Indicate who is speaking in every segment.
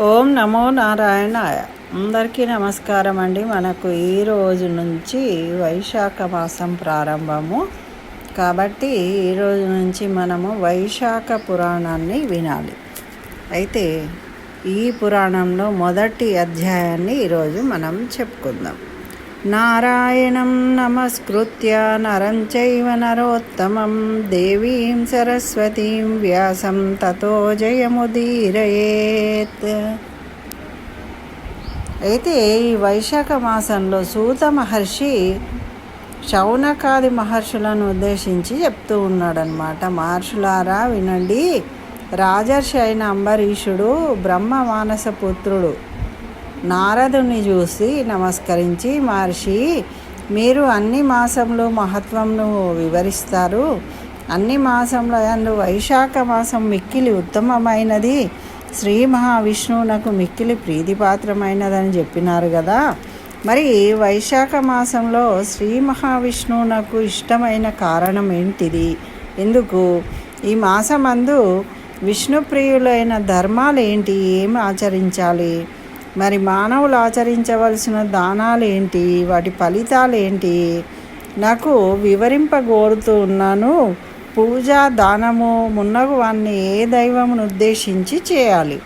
Speaker 1: ఓం నమో నారాయణాయ. అందరికీ నమస్కారం అండి మనకు ఈ రోజు నుంచి వైశాఖ మాసం ప్రారంభము. కాబట్టి ఈ రోజు నుంచి మనము వైశాఖ పురాణాన్ని వినాలి. అయితే ఈ పురాణంలో మొదటి అధ్యాయాన్ని ఈరోజు మనం చెప్పుకుందాం. నారాయణం నమస్కృత్య నరం చైవ నరోత్తమం దేవీం సరస్వతీం వ్యాసం తతో జయముదీరయేత్ అయితే ఈ వైశాఖ మాసంలో సూత మహర్షి శౌనకాది మహర్షులను ఉద్దేశించి చెప్తూ ఉన్నాడనమాట మహర్షులారా వినండి. రాజర్షి అయిన అంబరీషుడు బ్రహ్మ మానస పుత్రుడు నారదుని చూసి నమస్కరించి మహర్షి మీరు అన్ని మాసంలో మహత్వంను వివరిస్తారు. అన్ని మాసంలో అందు వైశాఖ మాసం మిక్కిలి ఉత్తమమైనది. శ్రీ మహావిష్ణువునకు మిక్కిలి ప్రీతిపాత్రమైనదని చెప్పినారు కదా. మరి వైశాఖ మాసంలో శ్రీ మహావిష్ణువునకు ఇష్టమైన కారణం ఏంటిది? ఎందుకు? ఈ మాసమందు విష్ణుప్రియులైన ధర్మాలు ఏంటి ఏం ఆచరించాలి? మరి మానవులు ఆచరించవలసిన దానాలు ఏంటి వాటి ఫలితాలు ఏంటి నాకు వివరింపగోరుతూ ఉన్నాను. పూజ దానము మున్నగు వాన్ని ఏ దైవమును ఉద్దేశించి చేయాలి?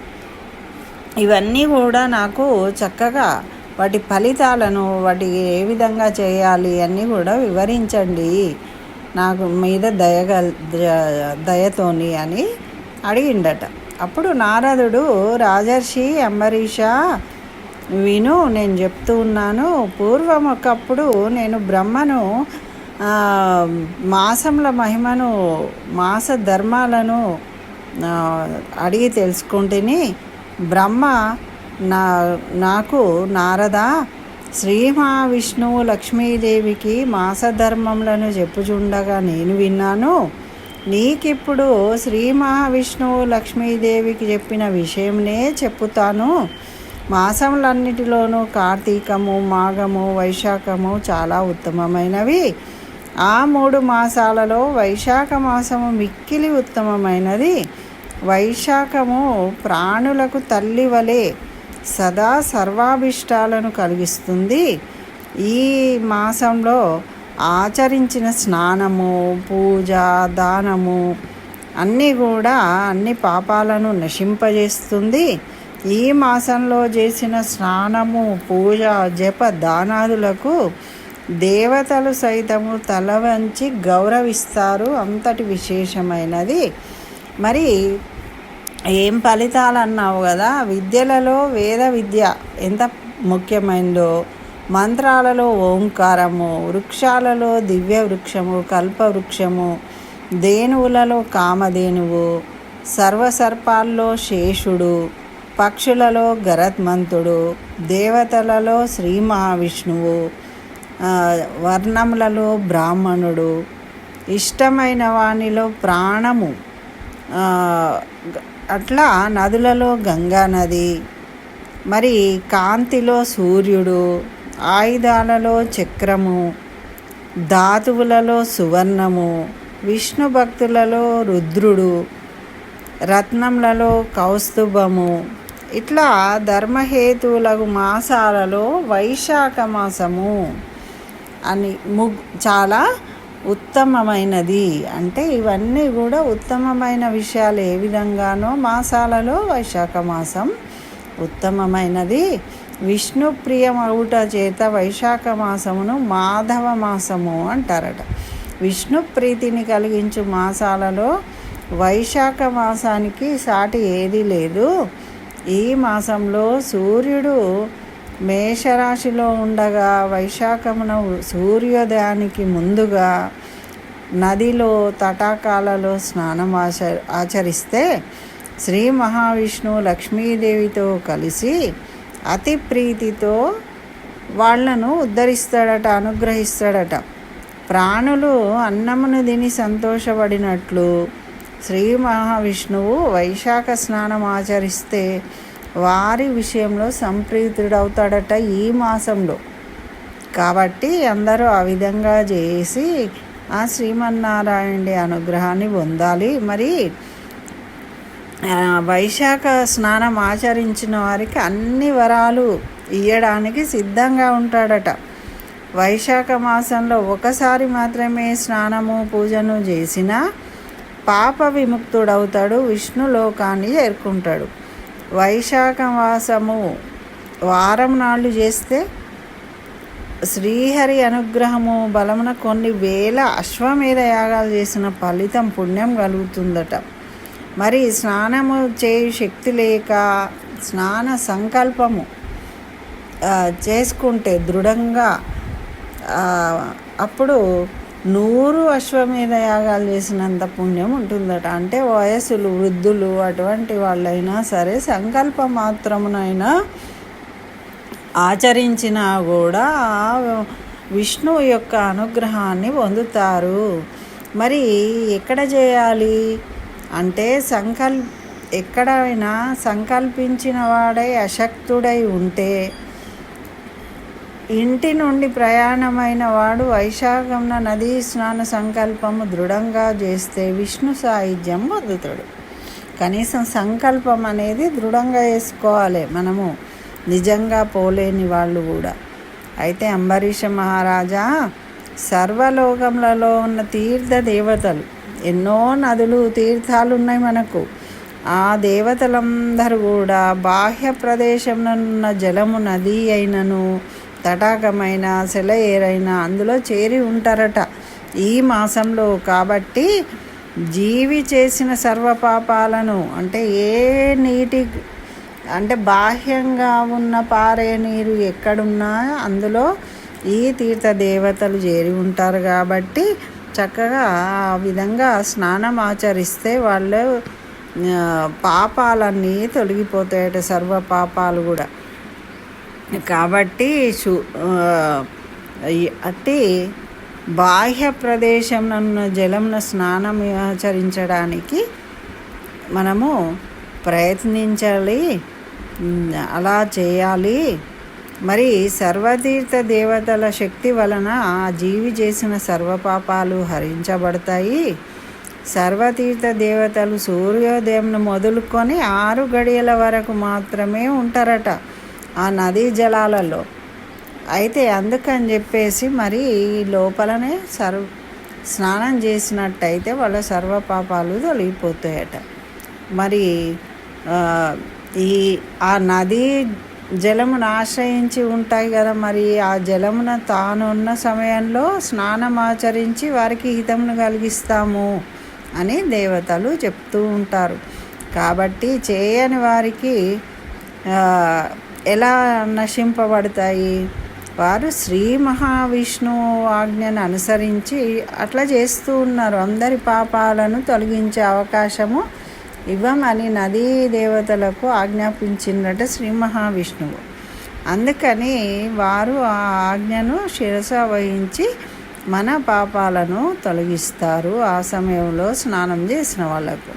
Speaker 1: ఇవన్నీ కూడా నాకు చక్కగా వాటి ఫలితాలను వాటి ఏ విధంగా చేయాలి అన్నీ కూడా వివరించండి. నాకు మీద దయగల దయతోని అని అడిగిండట. అప్పుడు నారదుడు రాజర్షి అంబరీష విను నేను చెప్తూ ఉన్నాను. పూర్వం ఒకప్పుడు నేను బ్రహ్మను మాసంల మహిమను మాస ధర్మాలను అడిగి తెలుసుకుంటేని బ్రహ్మ నా నాకు నారద శ్రీ మహావిష్ణువు లక్ష్మీదేవికి మాసధర్మములను చెప్పుచుండగా నేను విన్నాను. నీకిప్పుడు శ్రీ మహావిష్ణువు లక్ష్మీదేవికి చెప్పిన విషయంనే చెప్పుతాను. మాసములన్నిటిలోనూ కార్తీకము మాఘము వైశాఖము చాలా ఉత్తమమైనవి. ఆ మూడు మాసాలలో వైశాఖ మాసము మిక్కిలి ఉత్తమమైనది. వైశాఖము ప్రాణులకు తల్లి వలె సదా సర్వాభిష్టాలను కలిగిస్తుంది. ఈ మాసంలో ఆచరించిన స్నానము పూజ దానము అన్నీ కూడా అన్ని పాపాలను నశింపజేస్తుంది. ఈ మాసంలో చేసిన స్నానము పూజ జప దానాదులకు దేవతలు సైతము తల వంచి గౌరవిస్తారు. అంతటి విశేషమైనది. మరి ఏం ఫలితాలు అన్నావు కదా? విద్యలలో వేద విద్య ఎంత ముఖ్యమైందో మంత్రాలలో ఓంకారము వృక్షాలలో దివ్య వృక్షము కల్పవృక్షము దేనువులలో కామధేనువు సర్వసర్పాల్లో శేషుడు పక్షులలో గరత్మంతుడు దేవతలలో శ్రీ మహావిష్ణువు వర్ణములలో బ్రాహ్మణుడు ఇష్టమైన వానిలో ప్రాణము అట్లా నదులలో గంగా నది మరి కాంతిలో సూర్యుడు ఆయుధాలలో చక్రము ధాతువులలో సువర్ణము విష్ణు భక్తులలో రుద్రుడు రత్నములలో కౌస్తుభము. ఇట్లా ధర్మహేతువులకు మాసాలలో వైశాఖ మాసము అని ము చాలా ఉత్తమమైనది. అంటే ఇవన్నీ కూడా ఉత్తమమైన విషయాలు ఏ విధంగానో మాసాలలో వైశాఖ మాసం ఉత్తమమైనది. విష్ణు ప్రియమవుట చేత వైశాఖ మాసమును మాధవ మాసము అంటారట. విష్ణు ప్రీతిని కలిగించు మాసాలలో వైశాఖ మాసానికి సాటి ఏది లేదు. ఈ మాసంలో సూర్యుడు మేషరాశిలో ఉండగా వైశాఖమున సూర్యోదయానికి ముందుగా నదిలో తటాకాలలో స్నానం ఆచ ఆచరిస్తే శ్రీ మహావిష్ణువు లక్ష్మీదేవితో కలిసి అతి ప్రీతితో వాళ్ళను ఉద్ధరిస్తాడట అనుగ్రహిస్తాడట. ప్రాణులు అన్నమును తిని సంతోషపడినట్లు శ్రీ మహావిష్ణువు వైశాఖ స్నానం ఆచరిస్తే వారి విషయంలో సంప్రీతుడవుతాడట ఈ మాసంలో. కాబట్టి అందరూ ఆ విధంగా చేసి ఆ శ్రీమన్నారాయణుడి అనుగ్రహాన్ని పొందాలి. మరి వైశాఖ స్నానం ఆచరించిన వారికి అన్ని వరాలు ఇయ్యడానికి సిద్ధంగా ఉంటాడట. వైశాఖ మాసంలో ఒకసారి మాత్రమే స్నానము పూజను చేసినా పాప విముక్తుడవుతాడు విష్ణు లోకాన్ని చేరుకుంటాడు వైశాఖ మాసము వారం నాళ్ళు చేస్తే శ్రీహరి అనుగ్రహము బలమున కొన్ని వేల అశ్వమేధ యాగాలు చేసిన ఫలితం పుణ్యం కలుగుతుందట. మరి స్నానము చేయు శక్తి లేక స్నాన సంకల్పము చేసుకుంటే దృఢంగా అప్పుడు నూరు అశ్వమేధ యాగాలు చేసినంత పుణ్యం ఉంటుందట. అంటే వయస్సులు వృద్ధులు అటువంటి వాళ్ళైనా సరే సంకల్ప మాత్రమునైనా ఆచరించినా కూడా ఆ విష్ణువు యొక్క అనుగ్రహాన్ని పొందుతారు. మరి ఎక్కడ చేయాలి? అంటే సంకల్ ఎక్కడైనా సంకల్పించిన వాడై అశక్తుడై ఉంటే ఇంటి నుండి ప్రయాణమైన వాడు వైశాఖంన నదీ స్నాన సంకల్పము దృఢంగా చేస్తే విష్ణు సాయుధ్యం పొందుతాడు. కనీసం సంకల్పం అనేది దృఢంగా వేసుకోవాలి మనము. నిజంగా పోలేని వాళ్ళు కూడా. అయితే అంబరీష మహారాజా సర్వలోకములలో ఉన్న తీర్థ దేవతలు ఎన్నో నదులు తీర్థాలు ఉన్నాయి మనకు. ఆ దేవతలందరూ కూడా బాహ్య ప్రదేశంలో ఉన్న జలము నది అయినను తటాకమైన సెలయేరైన అందులో చేరి ఉంటారట ఈ మాసంలో. కాబట్టి జీవి చేసిన సర్వపాపాలను అంటే ఏ నీటి అంటే బాహ్యంగా ఉన్న పారే నీరు ఎక్కడున్నా అందులో ఈ తీర్థ దేవతలు చేరి ఉంటారు. కాబట్టి చక్కగా ఆ విధంగా స్నానం ఆచరిస్తే వాళ్ళు పాపాలన్నీ తొలగిపోతాయట సర్వ పాపాలు కూడా. కాబట్టి సు అట్టి బాహ్య ప్రదేశంలో ఉన్న స్నానం ఆచరించడానికి మనము ప్రయత్నించాలి అలా చేయాలి. మరి సర్వతీర్థ దేవతల శక్తి వలన ఆ జీవి చేసిన సర్వపాపాలు హరించబడతాయి. సర్వతీర్థ దేవతలు సూర్యోదయంను మొదలుకొని ఆరు గడియల వరకు మాత్రమే ఉంటారట ఆ నదీ జలాలలో. అయితే అందుకని చెప్పేసి మరి ఈ లోపలనే సర్వ స్నానం చేసినట్టయితే వాళ్ళ సర్వపాపాలు తొలగిపోతాయట. మరి ఈ ఆ నదీ జలమును ఆశ్రయించి ఉంటాయి కదా మరి ఆ జలమున తానున్న సమయంలో స్నానం ఆచరించి వారికి హితమును కలిగిస్తాము అని దేవతలు చెప్తూ ఉంటారు. కాబట్టి చేయని వారికి ఎలా నశింపబడతాయి? వారు శ్రీ మహావిష్ణువు ఆజ్ఞను అనుసరించి అట్లా చేస్తూ ఉన్నారు. అందరి పాపాలను తొలగించే అవకాశము ఇవ్వమని నదీ దేవతలకు ఆజ్ఞాపించిందట శ్రీ మహావిష్ణువు. అందుకని వారు ఆ ఆజ్ఞను శిరస వహించి మన పాపాలను తొలగిస్తారు. ఆ సమయంలో స్నానం చేసిన వాళ్ళకు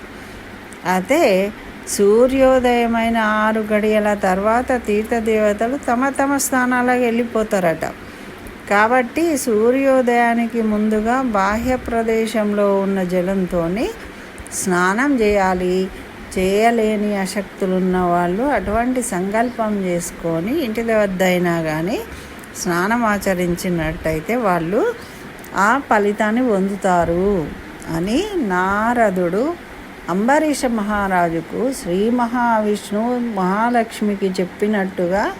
Speaker 1: అయితే సూర్యోదయమైన ఆరు గడియల తర్వాత తీర్థదేవతలు తమ తమ స్థానాలకు వెళ్ళిపోతారట. కాబట్టి సూర్యోదయానికి ముందుగా బాహ్య ప్రదేశంలో ఉన్న జలంతో స్నానం చేయాలి. చేయలేని అశక్తులు ఉన్న వాళ్ళు అటువంటి సంకల్పం చేసుకొని ఇంటి వద్ద అయినా కానీ స్నానం ఆచరించినట్టయితే వాళ్ళు ఆ ఫలితాన్ని పొందుతారు అని నారదుడు అంబరీష మహారాజుకు శ్రీ మహావిష్ణువు మహాలక్ష్మికి చెప్పినట్టుగా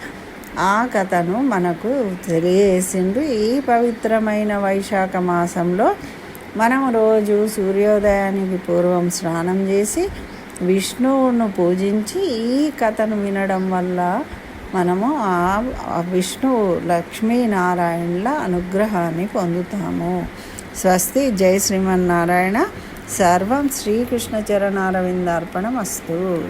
Speaker 1: ఆ కథను మనకు తెలియజేసిండు. ఈ పవిత్రమైన వైశాఖ మాసంలో మనం రోజు సూర్యోదయానికి పూర్వం స్నానం చేసి విష్ణువును పూజించి ఈ కథను వినడం వల్ల మనము ఆ విష్ణువు లక్ష్మీనారాయణుల అనుగ్రహాన్ని పొందుతాము. స్వస్తి. జై శ్రీమన్నారాయణ. సర్వం శ్రీకృష్ణ చరణారవిందార్పణం అస్తు